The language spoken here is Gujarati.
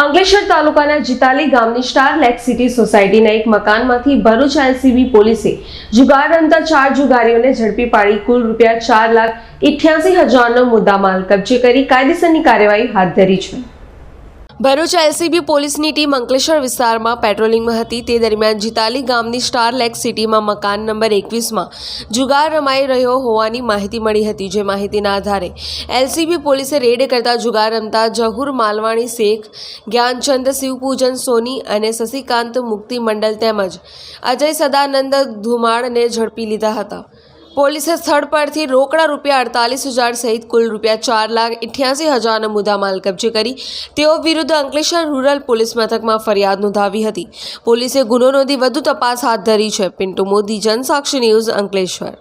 અંકલેશ્વર તાલુકાના જીતાલી ગામની સ્ટાર લેક સિટી સોસાયટીના એક મકાનમાંથી ભરૂચ એલસીબી પોલીસે જુગાર રમતા ચાર જુગારીઓને ઝડપી પાડી કુલ રૂપિયા ચાર લાખ ઇઠ્યાસી હજારનો મુદ્દામાલ કબજે કરી કાયદેસરની કાર્યવાહી હાથ ધરી છે. ભરૂચ એલસીબી પોલીસની ટીમ અંકલેશ્વર વિસ્તારમાં પેટ્રોલિંગમાં હતી. તે દરમિયાન જીતાલી ગામની સ્ટાર લેક સિટીમાં મકાન નંબર એકવીસમાં જુગાર રમાઈ રહ્યો હોવાની માહિતી મળી હતી. જે માહિતીના આધારે એલસીબી પોલીસે રેડ કરતા જુગાર રમતા જહુર માલવાણી શેખ, જ્ઞાનચંદ શિવપૂજન સોની અને શશિકાંત મુક્તિ મંડળ તેમજ અજય સદાનંદ ધુમાડને ઝડપી લીધા હતા. પોલીસે સ્થળ પરથી રોકડા રૂપિયા અડતાલીસ હજાર સહિત કુલ રૂપિયા ચાર લાખ ઇઠ્યાસી હજારનો મુદ્દામાલ કબજે કરી. તેઓ વિરુદ્ધ અંકલેશ્વર રૂરલ પોલીસ મથકમાં ફરિયાદ નોંધાવી હતી. પોલીસે ગુનો નોંધી વધુ તપાસ હાથ ધરી છે. પિન્ટુ મોદી, જનસાક્ષી ન્યૂઝ અંકલેશ્વર.